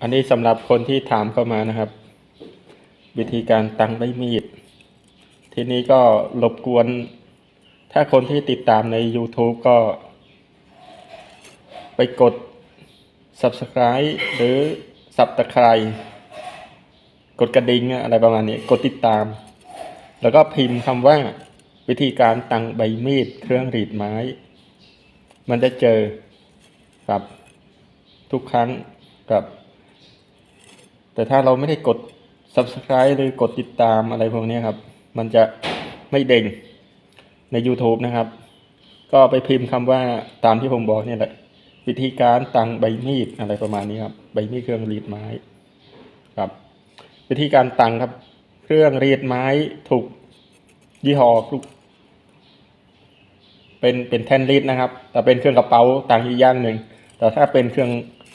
อันนี้สำหรับคนที่ถามเข้ามานะครับ วิธีการตั้งใบมีด ทีนี้ก็รบกวน ถ้าคนที่ติดตามใน YouTube ก็ ไปกด Subscribe หรือ Subscribe กดกระดิ่งอะอะไรประมาณนี้ กดติดตาม แล้วก็พิมพ์คำว่าวิธีการตั้งใบมีด เครื่องรีดไม้ มันจะเจอครับ ทุกครั้ง ครับ แต่ถ้าเราไม่ได้กด subscribe หรือกดติดตามอะไรพวกนี้ครับ มันจะไม่เด้งใน YouTube นะครับ ก็ไปพิมพ์คำว่าตามที่ผมบอกเนี่ยแหละ วิธีการตั้งใบมีดอะไรประมาณนี้ครับ ใบมีดเครื่องรีดไม้ครับ วิธีการตั้งครับ เครื่องรีดไม้ถูกยี่ห้อกเป็นเป็นแท่นรีดนะครับ แต่เป็นเครื่องกระเป๋าต่างอีกอย่างหนึ่ง แต่ถ้าเป็นเครื่อง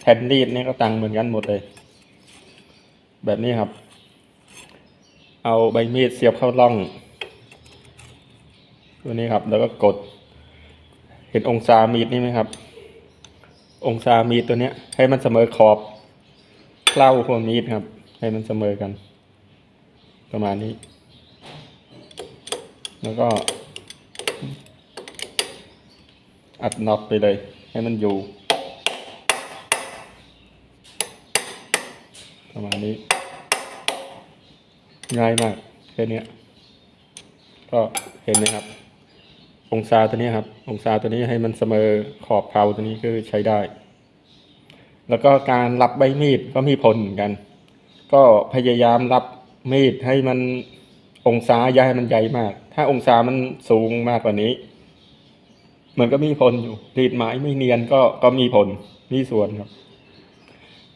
แท่นรีดนี่ก็ต่างเหมือนกันหมดเลย แบบนี้ครับ เอาใบมีดเสียบเข้าร่องตัวนี้ครับ แล้วก็กด เห็นองศามีดนี่ไหมครับ องศามีดตัวเนี้ย ให้มันเสมอขอบเล่าพวกมีดครับ ให้มันเสมอกัน ประมาณนี้ แล้วก็อัดน็อตไปเลย ให้มันอยู่ ประมาณนี้ง่ายมากแค่นี้ก็เห็นไหมครับ องศาตัวนี้ครับ องศาตัวนี้ให้มันเสมอขอบเพลาตัวนี้คือใช้ได้ แล้วก็การรับใบมีดก็มีผลเหมือนกัน ก็พยายามรับมีดให้มันองศาย่าให้มันใหญ่มาก ถ้าองศามันสูงมากกว่านี้ มันก็มีผลอยู่รีดไม้ไม่เนียนก็ก็มีผลมีส่วนครับ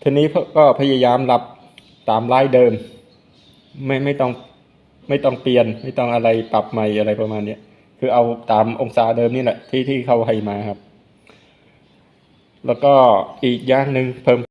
ทีนี้ก็พยายามรับ ตามไล่เดิม ไม่ไม่ต้องไม่ต้องเปลี่ยน ไม่ต้องอะไรปรับใหม่อะไรประมาณเนี้ยคือเอาตามองศาเดิมนี่แหละที่ที่เขาให้มาครับ แล้วก็อีกอย่างหนึ่งเพิ่ม